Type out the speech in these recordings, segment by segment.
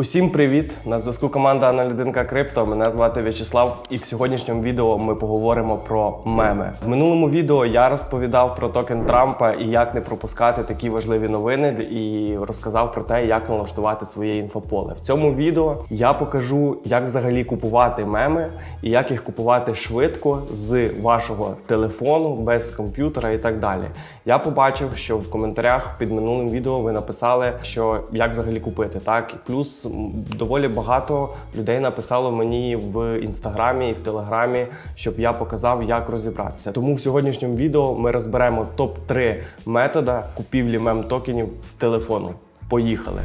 Усім привіт! На зв'язку команда Аналітинка Крипто. Мене звати В'ячеслав, і в сьогоднішньому відео ми поговоримо про меми. В минулому відео я розповідав про токен Трампа і як не пропускати такі важливі новини, і розказав про те, як налаштувати своє інфополе. В цьому відео я покажу, як взагалі купувати меми і як їх купувати швидко з вашого телефону, без комп'ютера і так далі. Я побачив, що в коментарях під минулим відео ви написали, що як взагалі купити, так і плюс доволі багато людей написало мені в інстаграмі і в телеграмі, щоб я показав, як розібратися. Тому в сьогоднішньому відео ми розберемо топ 3 метода купівлі мем токенів з телефону. Поїхали!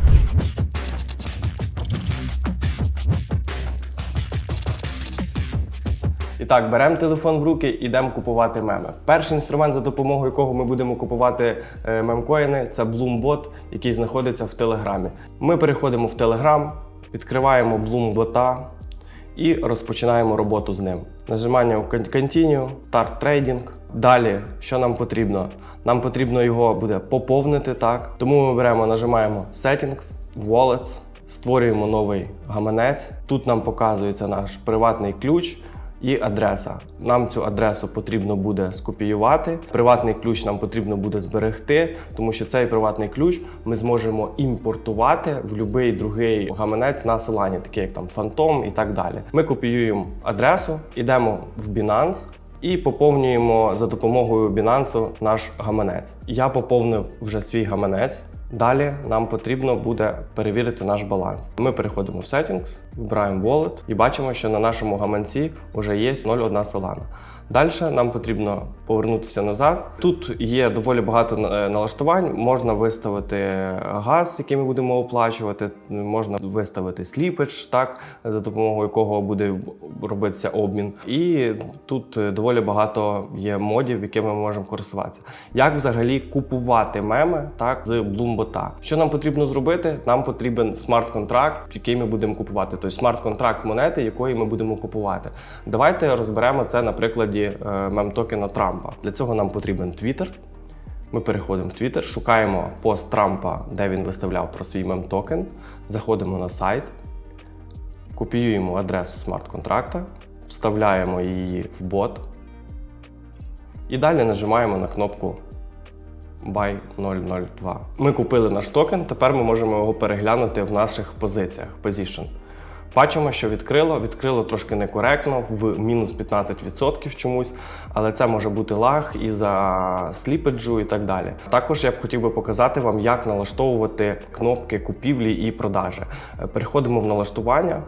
І так, беремо телефон в руки, ідемо купувати меми. Перший інструмент, за допомогою якого ми будемо купувати е, мемкоїни, це Bloombot, який знаходиться в Телеграмі. Ми переходимо в Телеграм, відкриваємо Bloomбота і розпочинаємо роботу з ним. Нажимання Continue, Start Trading. Далі, що нам потрібно? Нам потрібно його буде поповнити, так? Тому ми беремо, нажимаємо Settings, Wallets, створюємо новий гаманець. Тут нам показується наш приватний ключ і адреса. Нам цю адресу потрібно буде скопіювати. Приватний ключ нам потрібно буде зберегти, тому що цей приватний ключ ми зможемо імпортувати в будь-який другий гаманець на Solana, такий як там Phantom і так далі. Ми копіюємо адресу, йдемо в Binance. І поповнюємо за допомогою Binance наш гаманець. Я поповнив вже свій гаманець. Далі нам потрібно буде перевірити наш баланс. Ми переходимо в Settings, вибираємо Wallet і бачимо, що на нашому гаманці вже є 0,1 Solana. Далі нам потрібно повернутися назад. Тут є доволі багато е, налаштувань. Можна виставити газ, який ми будемо оплачувати, можна виставити сліпедж, так за допомогою якого буде робитися обмін. І тут е, доволі багато є модів, якими ми можемо користуватися. Як взагалі купувати меми так з Bloomбота? Що нам потрібно зробити? Нам потрібен смарт-контракт, який ми будемо купувати. Тобто смарт-контракт монети, якої ми будемо купувати. Давайте розберемо це на прикладі е, мем-токена Трампа. Для цього нам потрібен Twitter. Ми переходимо в Twitter, шукаємо пост Трампа, де він виставляв про свій мем-токен. Заходимо на сайт, копіюємо адресу смарт-контракта, вставляємо її в бот. І далі нажимаємо на кнопку Buy 002. Ми купили наш токен, тепер ми можемо його переглянути в наших позиціях Position. Бачимо, що відкрило. Відкрило трошки некоректно, в мінус 15% чомусь, але це може бути лаг із-за сліпеджу і так далі. Також я б хотів би показати вам, як налаштовувати кнопки купівлі і продажі. Е, Переходимо в налаштування,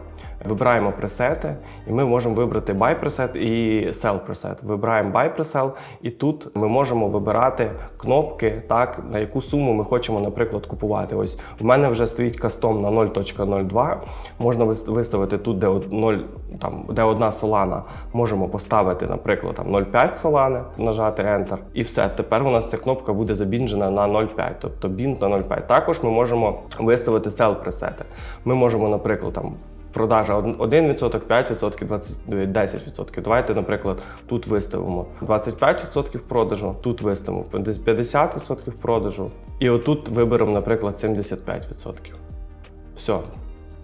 вибираємо пресети, і ми можемо вибрати Buy пресет і Sell пресет. Вибираємо Buy пресел, і тут ми можемо вибирати кнопки, так, на яку суму ми хочемо, наприклад, купувати. Ось в мене вже стоїть кастом на 0.02. Можна виставити тут, де, 0, там, де одна солана, можемо поставити, наприклад, там 0,5 солани, нажати Enter. І все. Тепер у нас ця кнопка буде забінджена на 0,5, тобто бінд на 0,5. Також ми можемо виставити sell пресети. Ми можемо, наприклад, там. Продажа 1%, 5%, 20, 10%. Давайте, наприклад, тут виставимо 25% продажу, тут виставимо 50% продажу. І отут виберемо, наприклад, 75%. Все.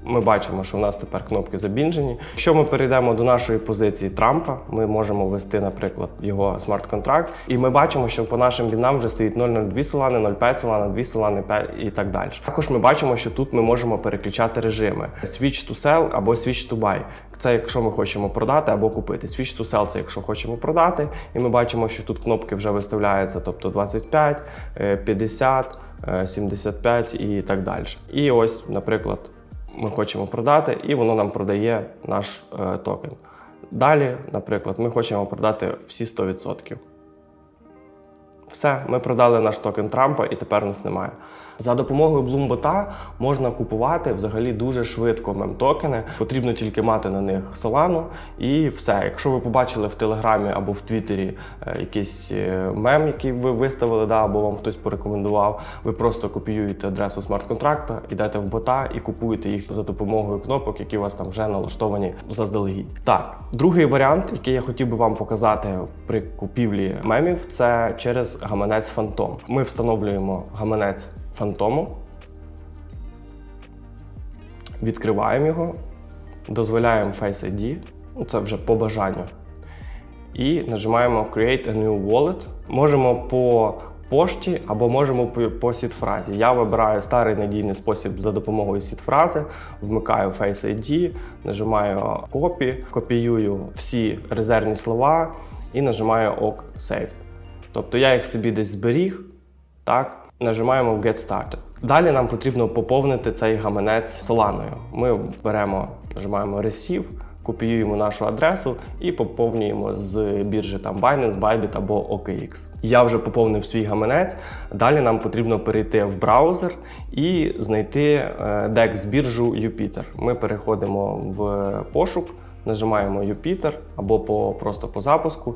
Ми бачимо, що в нас тепер кнопки забінжені. Якщо ми перейдемо до нашої позиції Трампа, ми можемо ввести, наприклад, його смарт-контракт, і ми бачимо, що по нашим бінам вже стоїть 0,02 солани, 0,5 солани, 2 солани 5 і так далі. Також ми бачимо, що тут ми можемо переключати режими: Switch to sell або Switch to buy. Це якщо ми хочемо продати або купити. Switch to sell – це якщо хочемо продати, і ми бачимо, що тут кнопки вже виставляються, тобто 25, е, 50, е, 75 і так далі. І ось, наприклад ми хочемо продати, і воно нам продає наш е, токен. Далі, наприклад, ми хочемо продати всі 100%. Все, ми продали наш токен Трампа і тепер нас немає. За допомогою Bloomбота можна купувати взагалі дуже швидко мем-токени. Потрібно тільки мати на них Solana і все. Якщо ви побачили в Телеграмі або в Твіттері е, якийсь е, мем, який ви виставили, да, або вам хтось порекомендував, ви просто копіюєте адресу смарт-контракта, йдете в бота і купуєте їх за допомогою кнопок, які у вас там вже налаштовані заздалегідь. Так, другий варіант, який я хотів би вам показати при купівлі мемів, це через гаманець Phantom. Ми встановлюємо гаманець Фантому. Відкриваємо його, дозволяємо Face ID, ну це вже по бажанню. І нажимаємо Create a new wallet. Можемо по пошті або можемо по- сід-фразі. Я вибираю старий надійний спосіб за допомогою сід-фрази, вмикаю Face ID, нажимаю Copy, копіюю всі резервні слова і нажимаю OK Saved. Тобто я їх собі десь зберіг, так, нажимаємо Get Started. Далі нам потрібно поповнити цей гаманець соланою. Ми беремо, нажимаємо Receive, копіюємо нашу адресу і поповнюємо з біржі там Binance, Bybit або OKX. Я вже поповнив свій гаманець. Далі нам потрібно перейти в браузер і знайти DEX біржу Jupiter. Ми переходимо в пошук, нажимаємо Jupiter або по, просто по запуску.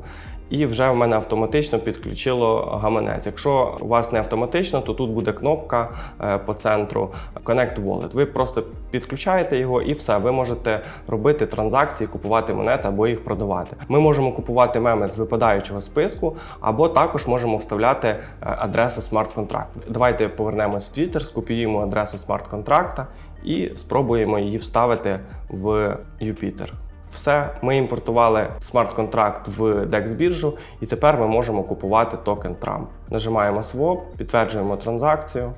І вже в мене автоматично підключило гаманець. Якщо у вас не автоматично, то тут буде кнопка е, по центру Connect Wallet. Ви просто підключаєте його і все. Ви можете робити транзакції, купувати монети або їх продавати. Ми можемо купувати меми з випадаючого списку, або також можемо вставляти е, адресу смарт-контракту. Давайте повернемось в Twitter, скопіюємо адресу смарт-контракта і спробуємо її вставити в Jupiter. Все, ми імпортували смарт-контракт в DEX біржу, і тепер ми можемо купувати токен Trump. Нажимаємо Swap, підтверджуємо транзакцію.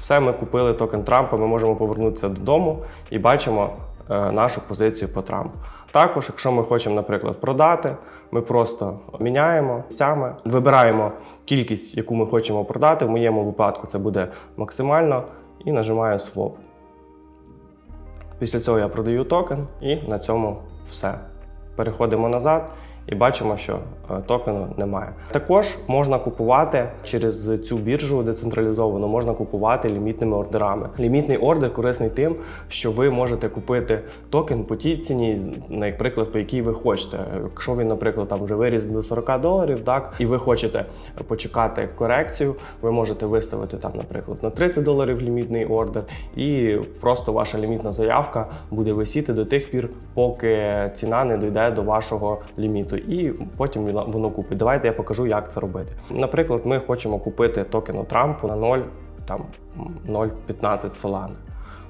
Все, ми купили токен Трампа, ми можемо повернутися додому і бачимо е, нашу позицію по Трампу. Також, якщо ми хочемо, наприклад, продати, ми просто міняємо місцями, вибираємо кількість, яку ми хочемо продати. В моєму випадку це буде максимально, і нажимаю Swap. Після цього я продаю токен і на цьому все. Переходимо назад і бачимо, що е, токену немає. Також можна купувати через цю біржу децентралізовану, можна купувати лімітними ордерами. Лімітний ордер корисний тим, що ви можете купити токен по тій ціні, наприклад, по якій ви хочете. Якщо він, наприклад, там вже виріс до 40 доларів, так і ви хочете почекати корекцію, ви можете виставити там, наприклад, на 30 доларів лімітний ордер, і просто ваша лімітна заявка буде висіти до тих пір, поки ціна не дійде до вашого ліміту, і потім воно- купить. Давайте я покажу, як це робити. Наприклад, ми хочемо купити токену Трампу на 0, там 0,15 Solana.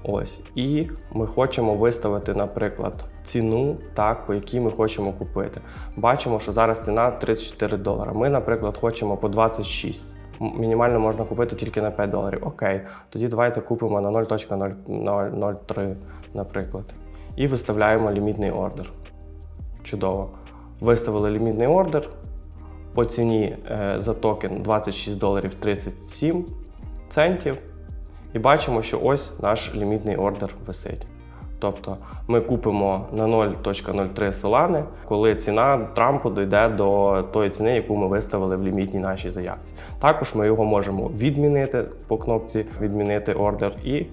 Ось, і ми хочемо виставити, наприклад, ціну, так, по якій ми хочемо купити. Бачимо, що зараз ціна 34 долара. Ми, наприклад, хочемо по 26. Мінімально можна купити тільки на 5 доларів. Окей, тоді давайте купимо на 0.003, наприклад. І виставляємо лімітний ордер. Чудово. Виставили лімітний ордер. По ціні е, за токен 26 доларів 37 центів. І бачимо, що ось наш лімітний ордер висить. Тобто ми купимо на 0.03 селани, коли ціна Трампу дійде до тої ціни, яку ми виставили в лімітній нашій заявці. Також ми його можемо відмінити по кнопці Відмінити ордер і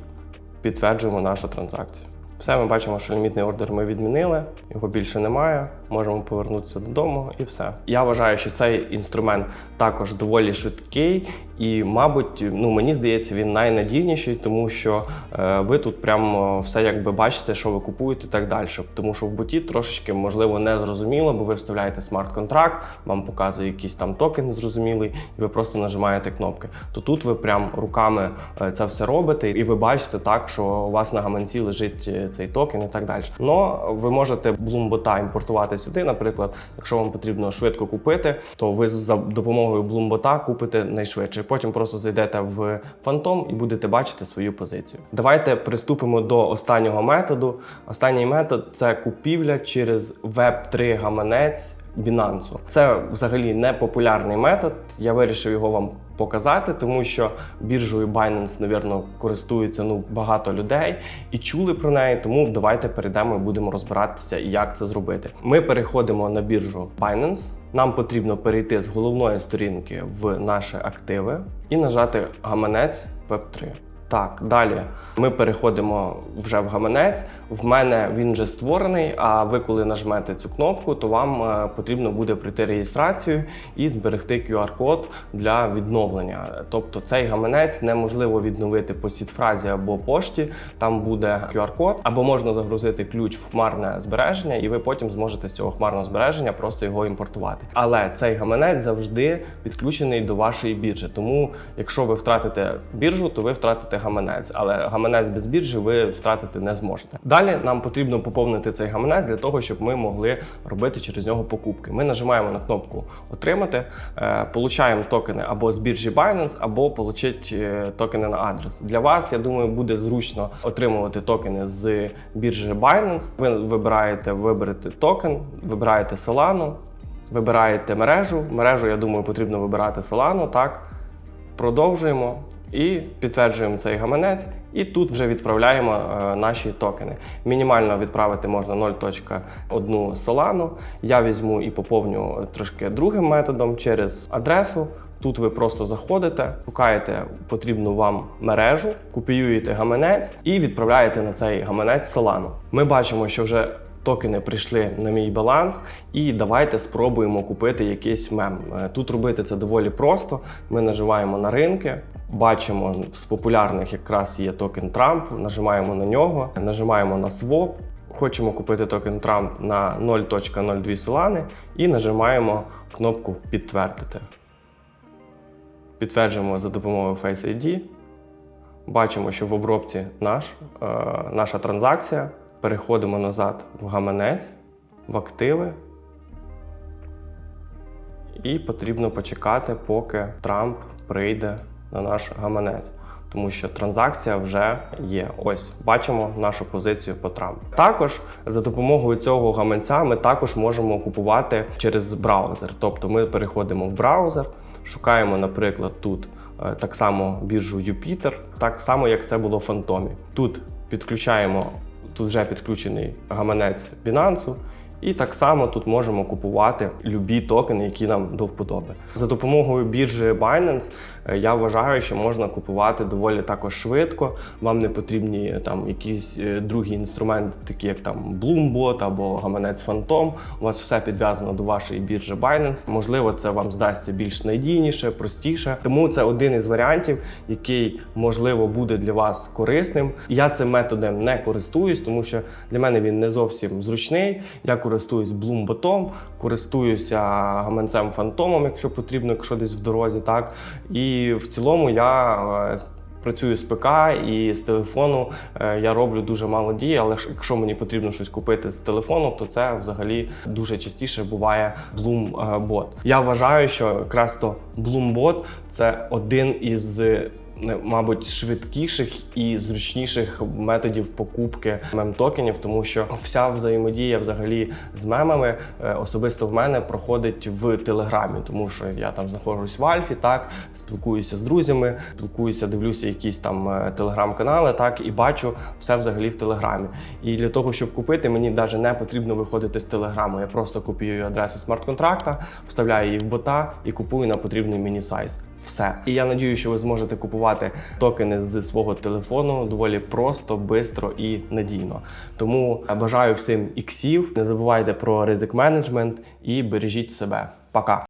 підтверджуємо нашу транзакцію. Все, ми бачимо, що лімітний ордер ми відмінили, його більше немає. Можемо повернутися додому і все. Я вважаю, що цей інструмент також доволі швидкий, і, мабуть, ну мені здається, він найнадійніший, тому що е, ви тут прямо все якби бачите, що ви купуєте і так далі. Тому що в боті трошечки можливо не зрозуміло, бо ви вставляєте смарт-контракт, вам показує якийсь там токен зрозумілий, і ви просто нажимаєте кнопки. То тут ви прям руками е, це все робите, і ви бачите так, що у вас на гаманці лежить е, цей токен і так далі. Но ви можете Bloomбота імпортувати сюди, наприклад, якщо вам потрібно швидко купити, то ви за допомогою Bloomбота купите найшвидше. Потім просто зайдете в фантом і будете бачити свою позицію. Давайте приступимо до останнього методу. Останній метод це купівля через Web3 гаманець. Binance. Це взагалі не популярний метод. Я вирішив його вам показати, тому що біржею Binance, навірно, користується ну багато людей і чули про неї. Тому давайте перейдемо і будемо розбиратися, як це зробити. Ми переходимо на біржу Binance. Нам потрібно перейти з головної сторінки в наші активи і нажати гаманець Web3. Так, далі ми переходимо вже в гаманець. В мене він вже створений. А ви, коли нажмете цю кнопку, то вам е, потрібно буде пройти реєстрацію і зберегти QR-код для відновлення. Тобто цей гаманець неможливо відновити по сітфразі або пошті. Там буде QR-код, або можна загрузити ключ в хмарне збереження, і ви потім зможете з цього хмарного збереження просто його імпортувати. Але цей гаманець завжди підключений до вашої біржі. Тому, якщо ви втратите біржу, то ви втратите гаманець, але гаманець без біржі ви втратити не зможете. Далі нам потрібно поповнити цей гаманець для того, щоб ми могли робити через нього покупки. Ми нажимаємо на кнопку Отримати, е, получаємо токени або з біржі Binance, або получить е, токени на адрес. Для вас, я думаю, буде зручно отримувати токени з біржі Binance. Ви вибираєте виберете токен, вибираєте Solana, вибираєте мережу. Мережу, я думаю, потрібно вибирати Solana, так. Продовжуємо і підтверджуємо цей гаманець, і тут вже відправляємо е, наші токени. Мінімально відправити можна 0.1 Solana. Я візьму і поповню трошки другим методом через адресу. Тут ви просто заходите, шукаєте потрібну вам мережу, копіюєте гаманець і відправляєте на цей гаманець Solana. Ми бачимо, що вже токени прийшли на мій баланс, і давайте спробуємо купити якийсь мем. Е, Тут робити це доволі просто. Ми наживаємо на ринки, бачимо з популярних якраз є токен Трамп, нажимаємо на нього, нажимаємо на своп. Хочемо купити токен Трамп на 0.02 солани і нажимаємо кнопку Підтвердити. Підтверджуємо за допомогою Face ID. Бачимо, що в обробці наш, е, наша транзакція. Переходимо назад в гаманець, в активи. І потрібно почекати, поки Трамп прийде на наш гаманець. Тому що транзакція вже є. Ось бачимо нашу позицію по Трампу. Також за допомогою цього гаманця ми також можемо купувати через браузер. Тобто ми переходимо в браузер, шукаємо, наприклад, тут е, так само біржу Jupiter, так само як це було в Фантомі. Тут підключаємо, тут вже підключений гаманець Binance, і так само тут можемо купувати любі токени, які нам до вподоби. За допомогою біржі Binance е, я вважаю, що можна купувати доволі також швидко. Вам не потрібні там якісь е, другі інструменти, такі як там Bloombot або гаманець Phantom. У вас все підв'язано до вашої біржі Binance. Можливо, це вам здасться більш надійніше, простіше. Тому це один із варіантів, який можливо буде для вас корисним. Я цим методом не користуюсь, тому що для мене він не зовсім зручний. Я користуюсь Bloomботом, користуюся гаманцем фантомом, якщо потрібно, якщо десь в дорозі, так і в цілому я. е, Працюю з ПК і з телефону е, я роблю дуже мало дій, але якщо мені потрібно щось купити з телефону, то це взагалі дуже частіше буває Bloombot. Я вважаю, що якраз то Bloombot – це один із е, мабуть, швидкіших і зручніших методів покупки мем-токенів, тому що вся взаємодія взагалі з мемами е, особисто в мене проходить в Телеграмі, тому що я там знаходжусь в Альфі, так спілкуюся з друзями, спілкуюся, дивлюся якісь там е, телеграм-канали, так і бачу все взагалі в Телеграмі. І для того, щоб купити, мені навіть не потрібно виходити з Телеграму. Я просто копіюю адресу смарт-контракта, вставляю її в бота і купую на потрібний мені сайз. Все. І я надію, що ви зможете купувати токени з свого телефону доволі просто, швидко і надійно. Тому бажаю всім іксів. Не забувайте про ризик менеджмент і бережіть себе. Пока.